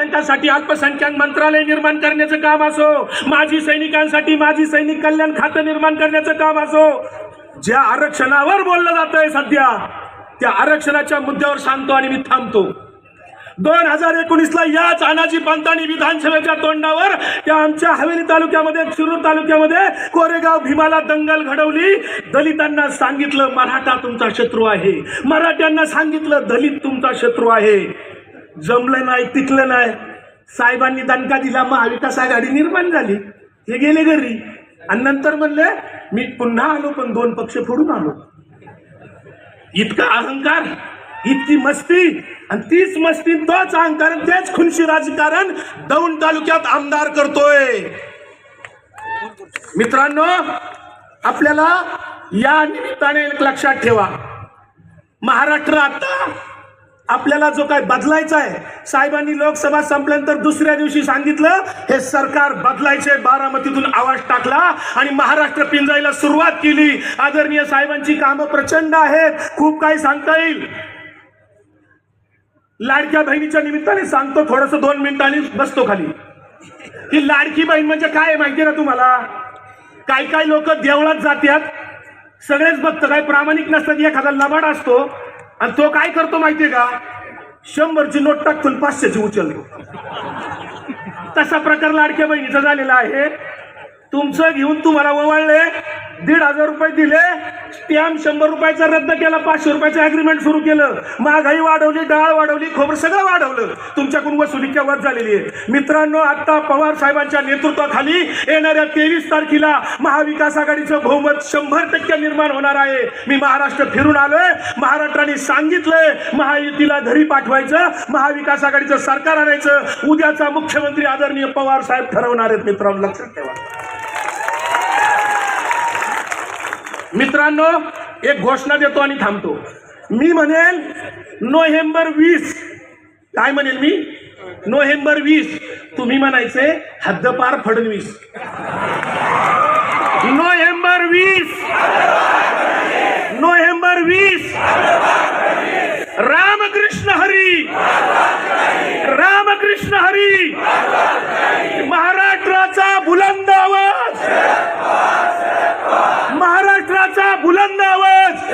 त्यांच्यासाठी अल्पसंख्याक मंत्रालय निर्माण करण्याचं काम असो माजी सैनिकांसाठी माजी सैनिक कल्याण खातं निर्माण करण्याचं काम असो ज्या आरक्षणावर बोललं जात आहे सध्या त्या आरक्षणाच्या मुद्द्यावर सांगतो आणि मी थांबतो. दोन हजार एकोणीसला याच अनाजी पंतांनी विधानसभेच्या तोंडावर त्या आमच्या हवेली तालुक्यामध्ये शिरूर तालुक्यामध्ये कोरेगाव भीमाला दंगल घडवली. दलितांना सांगितलं मराठा तुमचा शत्रू आहे. मराठ्यांना सांगितलं दलित तुमचा शत्रू आहे. जमलं नाही टिकलं नाही. साहेबांनी दणका दिला महाविकास आघाडी निर्माण झाली. हे गेले घरी. आणि नंतर म्हणले मी पुन्हा आलो पण दोन पक्ष फोडून आलो. इतका अहंकार इतकी मस्ती आणि तीच मस्ती तोच अहंकार तेच खुनशी राजकारण दौंड तालुक्यात आमदार करतोय. मित्रांनो आपल्याला या निमित्ताने लक्षात ठेवा. महाराष्ट्र आता आपल्याला जो काय बदलायचा आहे साहेबांनी लोकसभा संपल्यानंतर दुसऱ्या दिवशी सांगितलं हे सरकार बदलायचे बारामतीतून आवाज टाकला आणि महाराष्ट्र पिंजायला सुरुवात केली. आदरणीय साहेबांची कामं प्रचंड आहेत. खूप काही सांगता येईल. लाडक्या बहिणीच्या निमित्ताने सांगतो थोडस दोन मिनिटांनी बसतो खाली. ही लाडकी बहीण म्हणजे काय आहे ना तुम्हाला? काय काय लोक देवळात जातात सगळेच बघतं काय प्रामाणिक नसतात एखादा लबाड असतो. आणि तो काय करतो माहितीये का? शंभरची नोट टाकून पाचशेची उचलतो. तसा प्रकार लाडक्या बहिणीचा झालेला आहे. तुमचं घेऊन तुम्हाला ओवाळले दीड हजार रुपये दिले. स्टॅम्प शंभर रुपयाचा रद्द केला पाचशे रुपयाचं अग्रीमेंट सुरू केलं. महागाई वाढवली डाळ वाढवली खोबरं सगळं वाढवलं. तुमच्याकडून वसुली केव्हा झालेली आहे? मित्रांनो आता पवार साहेबांच्या नेतृत्वाखाली येणाऱ्या तेवीस तारखेला महाविकास आघाडीचं बहुमत शंभर टक्के निर्माण होणार आहे. मी महाराष्ट्र फिरून आलोय. महाराष्ट्राने सांगितलंय महायुतीला घरी पाठवायचं महाविकास आघाडीचं सरकार आणायचं. उद्याचा मुख्यमंत्री आदरणीय पवार साहेब ठरवणार आहेत मित्रांनो. लक्षात ठेवा. मित्रांनो एक घोषणा देतो आणि थांबतो. मी म्हणेल नोव्हेंबर वीस. काय म्हणेल मी? नोव्हेंबर वीस. तुम्ही म्हणायचे हद्दपार फडणवीस. नोव्हेंबर वीस. नोव्हेंबर वीस रामकृष्ण हरी रामकृष्ण हरी महाराष्ट्राचा बुलंद आवाज महाराष्ट्राचा बुलंद आवाज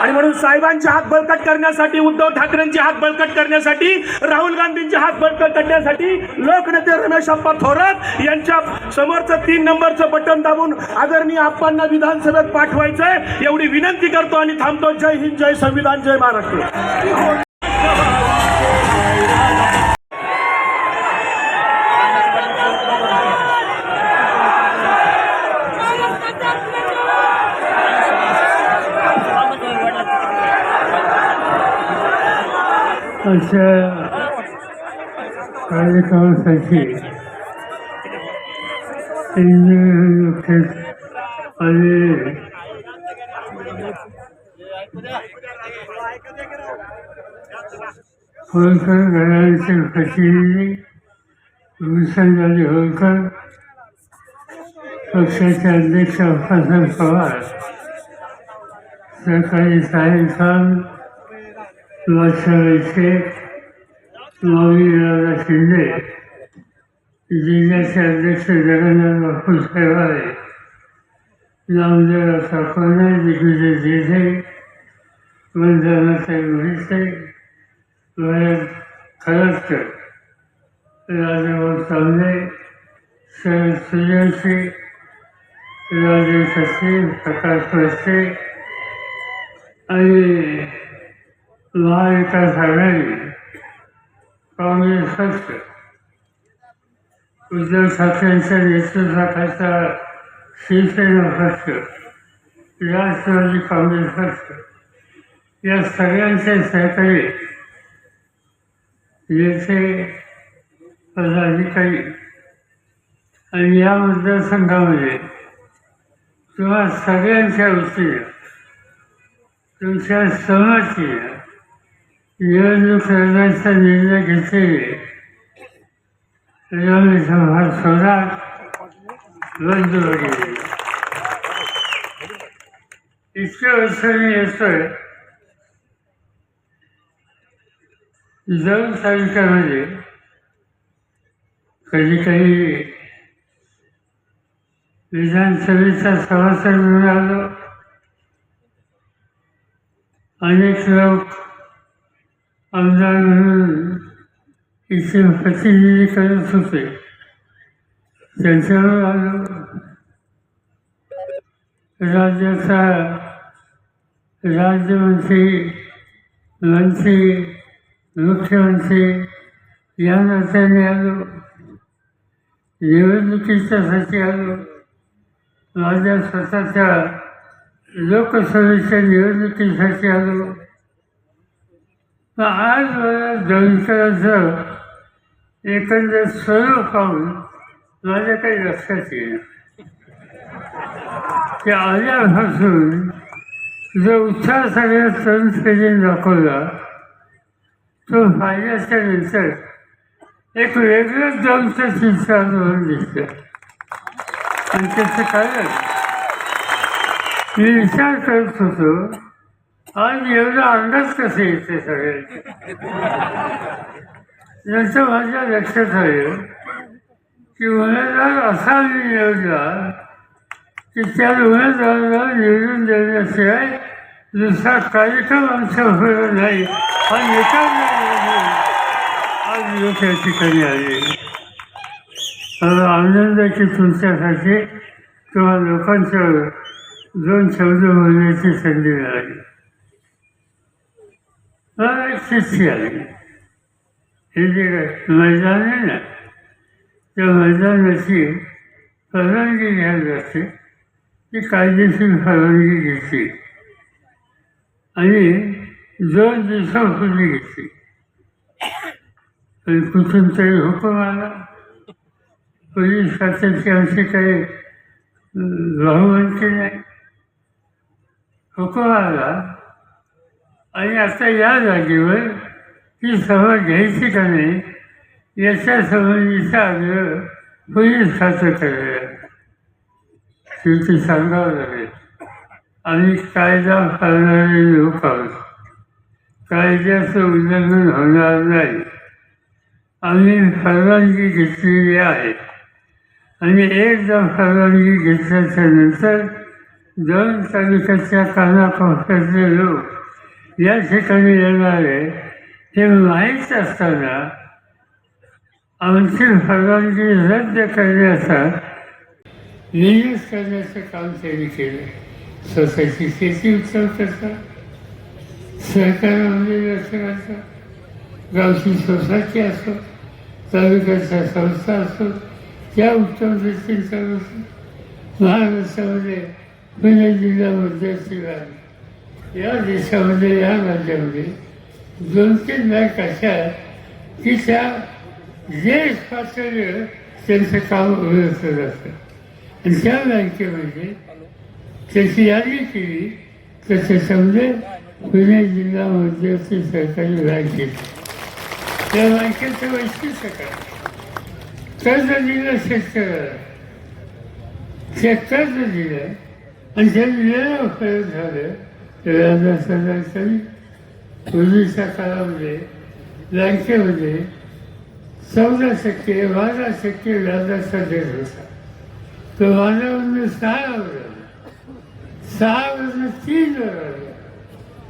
आणि म्हणून साहेबांचे हात बळकट करण्यासाठी उद्धव ठाकरेंचे हात बळकट करण्यासाठी राहुल गांधींचे हात बळकट करण्यासाठी लोकनेते रमेश अप्पा थोरात यांच्या समोरचं तीन नंबरचं बटन दाबून आदरणीय आप्पांना विधानसभेत पाठवायचंय. एवढी विनंती करतो आणि थांबतो. जय हिंद जय संविधान जय महाराष्ट्र. अशा कार्यक्रमासाठी आणि होळकर घराण्याचे प्रतिनिधी विसंजाली होळकर पक्षाचे अध्यक्ष अप्पासाहेब पवार. सकाळी साहेब खान लक्ष्मण दादा शिंदे जिल्ह्याचे अध्यक्ष जगन्नाथ बापू साहेबारे नामदेव साकोने दिग्विजय जेठे वंदनाताई म्हैसे भरत खरसकर राजाभाऊ तांबे शरद सूर्यवंशी राजे सचिव प्रकाश वस्ते आणि महाविकास आघाडी काँग्रेस पक्ष उद्धव ठाकरेंच्या नेतृत्वाखालचा शिवसेना पक्ष राष्ट्रवादी काँग्रेस पक्ष या सगळ्यांचे सहकारी येथे पदाधिकारी आणि या मतदारसंघामध्ये किंवा सगळ्यांच्या वतीनं तुमच्या सहमतीनं निवडणूक लढण्याचा निर्णय घेतलेले रमेश भाग स्वरात बंद वगैरे इतक्या वर्षांनी येतोय जर तालुक्यामध्ये कधी काही विधानसभेचा सभासद म्हणून अनेक लोक आमदार म्हणून इथे प्रतिनिधी करत होते त्यांच्यावर आलो राज्याचा राज्यमंत्री मंत्री मुख्यमंत्री या नात्याने आलो निवडणुकीच्यासाठी आलो माझ्या स्वतःच्या लोकसभेच्या निवडणुकीसाठी आलो आज मला एकंदर स्वरूप पाहून माझ्या काही लक्षात येईल ते आल्यापासून जो उत्साह सगळ्या तरुण पिढीने दाखवला तो फायद्याच्या नंतर एक वेगळंच जाऊनचं म्हणून दिसतं आणि त्याचं कारण मी विचार करत होतो आज एवढा अंदाज कसे येते सगळ्यांचे याचं माझ्या लक्षात आलं की उमेदवार असा निवडला की त्या उमेदवाराला निवडून देण्याशिवाय दुसरा कार्यक्रम आमच्या होणार नाही. हा निकाल आज लोक या ठिकाणी आले मला आनंदाची तुमच्यासाठी किंवा लोकांच्या दोन शब्द बोलण्याची संधी मिळाली. मला आली हे जे मैदान आहे ना त्या मैदानाची परवानगी घ्यायला जाते ती कायदेशीर परवानगी घेते आणि दोन दिवसापूर्वी घेते आणि कुठून तरी हुकूम आला. पोलीस खात्याची आमची काही बहुमंत्री नाही. हुकूम आला. आणि आता या जागेवर ती सभा घ्यायची का नाही याच्या संबंधीचा आग्रह पोलीस खातं करायला शेवटी सांगावं लागेल आम्ही कायदा पाळणारे लोक आहोत. कायद्याचं उल्लंघन होणार नाही. आम्ही परवानगी घेतलेली आहे. आणि एकदा परवानगी घेतल्याच्या नंतर दोन तालुक्याच्या कानाकोपऱ्यातले लोक या ठिकाणी येणारे हे माहीत असताना आमची परवानगी रद्द करण्याचा नियुक्त करण्याचं काम त्यांनी केलं. स्वतःची शेती उत्सव करता सहकारामध्ये लक्ष घालता गावची सोसायटी असो तालुक्याच्या संस्था असो त्या उत्तम दृष्टीने चालवतो महाराष्ट्रामध्ये पुणे जिल्हा मध्यस्थी या देशामध्ये या राज्यामध्ये दोन तीन बँक अशा आहेत की त्या देश पातळीवर त्यांचं काम होतं असतं आणि त्या बँकेमध्ये त्याची यादी केली तर त्याच्यामध्ये पुणे जिल्हा मध्यवर्ती सरकारी बँक येते. त्या बँकेचं वैशिष्ट्य काय? कर्ज दिलं शेतकऱ्याला ते कर्ज दिलं आणि ते दिलेलं फरक झालं तर व्याजाचा पूर्वीच्या काळामध्ये बँकेमध्ये चौदा टक्के बारा टक्के व्याजाचा दर होता. तो वादावरून सहा वर सहा वरून तीन वर आला.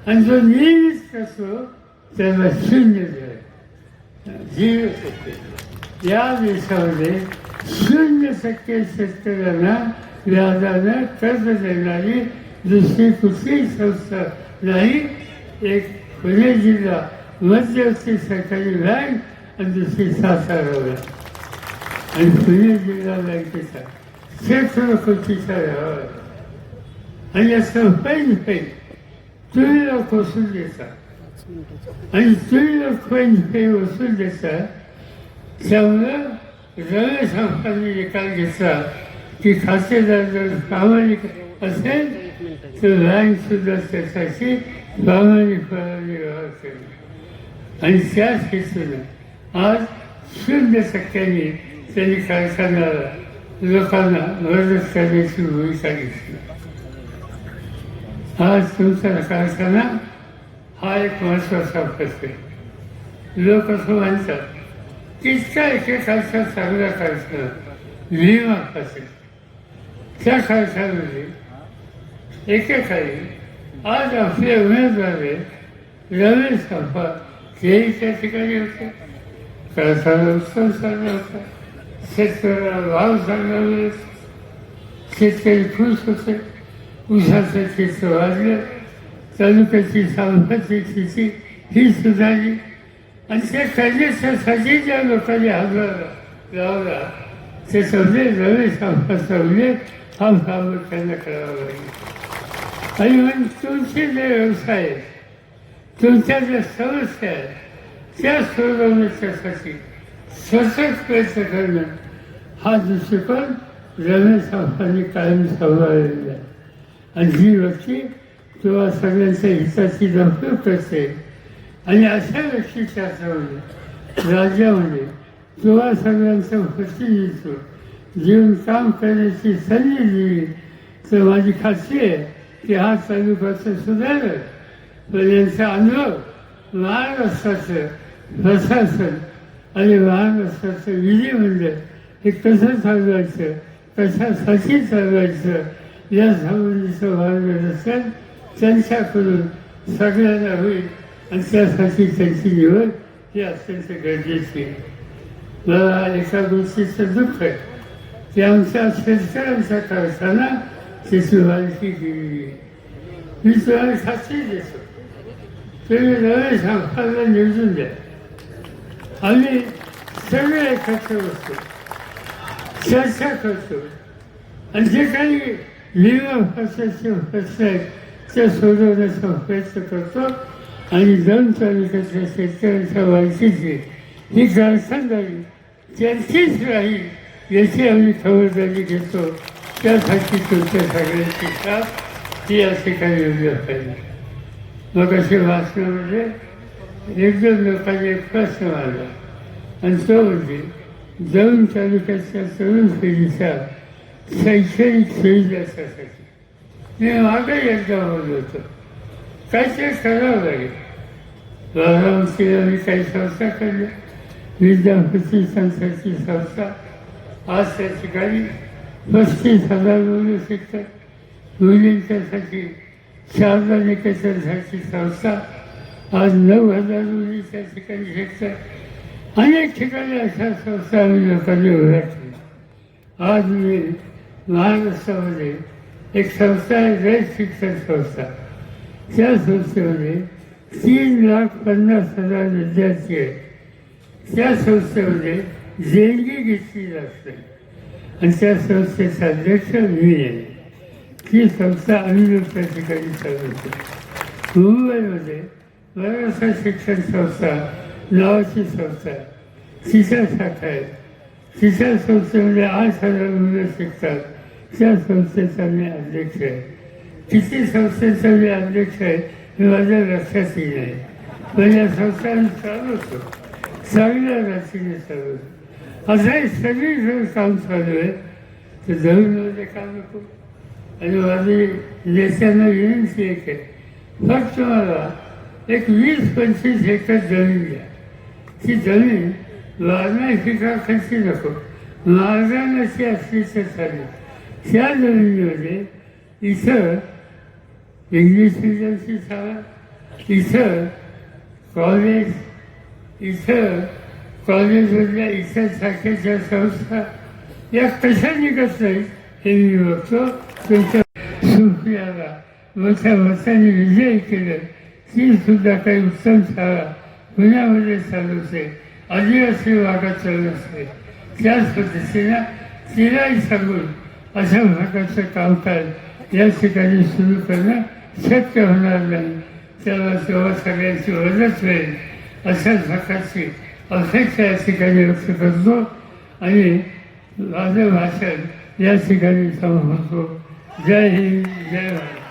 आणि जो नेहमीच कसो त्याला शून्य दर झिरो टक्के या देशामध्ये शून्य टक्के शेतकऱ्यांना व्याजानं कर्ज देणारी दुसरी कुठलीही संस्था नाही एक पुणे जिल्हा मध्यवर्ती सरकारी बँक आणि दुसरी सातारा बँक आणि पुणे जिल्हा बँकेचा शेकडो कोटीचा व्यवहार आणि असं पैन पैन तुम्ही लोक वसूल देतात आणि तुम्ही लोक पैन पे वसूल देतात त्यामुळं रमेश अंबानी निकाल घेतला की खातेदार जर प्रामाणिक असेल तर बँक त्याच्याशी त्यासाठी प्रामाणिकपणाने व्यवहार करेल आणि त्याच हेतूनं आज शुद्ध टक्क्यांनी त्यांनी कारखान्याला लोकांना मदत करण्याची भूमिका घेतली आज तुमचा कारखाना हा एक महत्त्वाचा प्रश्न आहे लोक असं म्हणतात तितक्या एकेकाचा चांगला कारखाना नियमात असेल त्या कारखान्यामध्ये एकेकाळी आज आपले उमेदवार रमेश संपा तेही त्या ठिकाणी होते. कारखाना उत्सव चालला होता. शेतकऱ्याला भाव चांगला शेतकरी खुश होते. उसाचं चित्र वाढलं. तालुक्याची सामाजिक स्थिती ही सुधारली. आणि त्या करण्यासाठी ज्या लोकांनी हातभार लावला ते सगळे रमेश आंबाचा उल्लेख हा प्रामुख्याने करावा लागेल. आणि मग तुमचे जे व्यवसाय आहेत, तुमच्या ज्या समस्या आहेत त्या सोडवण्याच्यासाठी सतत प्रयत्न करणं हा दृष्टिकोन रमेश आंबांनी कायम सांभाळलेला आहे. आणि ही व्यक्ती किंवा सगळ्यांच्या हिताची नोकरी करते. आणि अशा व्यक्तीच्या हातामध्ये राज्यामध्ये किंवा सगळ्यांचं प्रतिनिधित्व जीवन काम करण्याची संधी दिली. तर माझी खात्री आहे इतिहास हा तालुक्याचं सुधारलं पण यांचा अनुभव महाराष्ट्राचं प्रशासन आणि महाराष्ट्राचं विधिमंडळ म्हणजे हे कसं चालवायचं कशासाठी चालवायचं या संबंधीचं मार्गदर्शन त्यांच्याकडून सगळ्यांना होईल आणि त्यासाठी त्यांची निवड ही अत्यंत गरजेची आहे. मला एका गोष्टीचं दुःख आहे. की आमच्या शेतकऱ्यांच्या करताना त्याची माहिती गेलेली आहे मी तुम्हाला खात्री देतो तुम्ही रमेश आम्हाला निवडून द्या आम्ही सगळे एकत्र बसतो चर्चा करतो आणि जे काही नियम भाषेचे प्रश्न आहेत ते सोडवण्याचा प्रयत्न करतो आणि दोन तालुक्यातल्या शेतकऱ्यांच्या माहितीची ही कारखानदारी त्यांचीच राहील याची आम्ही खबरदारी घेतो त्यासाठी तुमच्या सगळ्यांची साथ ही असे काही योग्य पाहिजे मग अशी भाषणामध्ये म्हणजे दोन लोकांनी एक प्रश्न आला आणि तो म्हणजे जाऊन तालुक्याच्या तरुण पिढीच्या शैक्षणिक सुविधासाठी मी मागे एकदा बोललो होतो काहीतरी करावं लागेल बारामतीला मी काही संस्था काढल्या विद्यापती संस्थाची संस्था आज त्या ठिकाणी पस्तीस हजार मुलं शिकतात मुलींच्यासाठी शारदा निकेतनसाठी संस्था आज नऊ हजार मुलींच्या ठिकाणी शिकतात अनेक ठिकाणी अशा संस्था आम्ही लोकांनी उभ्या आज मी महाराष्ट्रामध्ये एक संस्था आहे रयत शिक्षण संस्था. त्या संस्थेमध्ये तीन लाख पन्नास हजार विद्यार्थी आहेत. त्या संस्थेमध्ये देणगी घेतली जाते आणि त्या संस्थेचा अध्यक्ष मी आहे. ती संस्था आम्ही लोक त्या ठिकाणी चालवतो मुंबईमध्ये महाराष्ट्र शिक्षण संस्था नावाची संस्था आहे तिच्या शाखा आहे तिच्या संस्थेमध्ये आठ हजार मुलं शिकतात. त्या संस्थेचा मी अध्यक्ष आहे. किती संस्थेचा मी अध्यक्ष आहे हे माझ्या लक्षात येईल नाही. पण या संस्थांनी चालू चालवतो चांगल्या चालू चालवतो असे सगळी जर काम चालू आहे तर जमीनमध्ये काम नको आणि माझी नेत्यांना विनंती एक आहे फक्त मला एक वीस पंचवीस हेक्टर जमीन द्या ती जमीन वारणा पिकाखाची नको मार्गानाची असली तर चालेल त्या जमिनीमध्ये इथं इंग्लिश मिडियमची शाळा इथं कॉलेज। इथं कॉलेजमधल्या इतर शाखेच्या संस्था या कशा निघत नाही हे मी बघतो तुमच्या सुप्रियाला मोठ्या मताने विजय केलं ती सुद्धा काही उत्तम शाळा पुण्यामध्ये चालवते आदिवासी भागात चालवते त्याच पद्धतीनं तिलाही सांगून अशा भागाचं कामकाज या ठिकाणी सुरू करणं शक्य होणार नाही त्याला तेव्हा सगळ्यांची मदत होईल अशाच प्रकारची अपेक्षा या ठिकाणी व्यक्त करतो आणि माझं भाषण या ठिकाणी समाप्त जय हिंद जय भारत.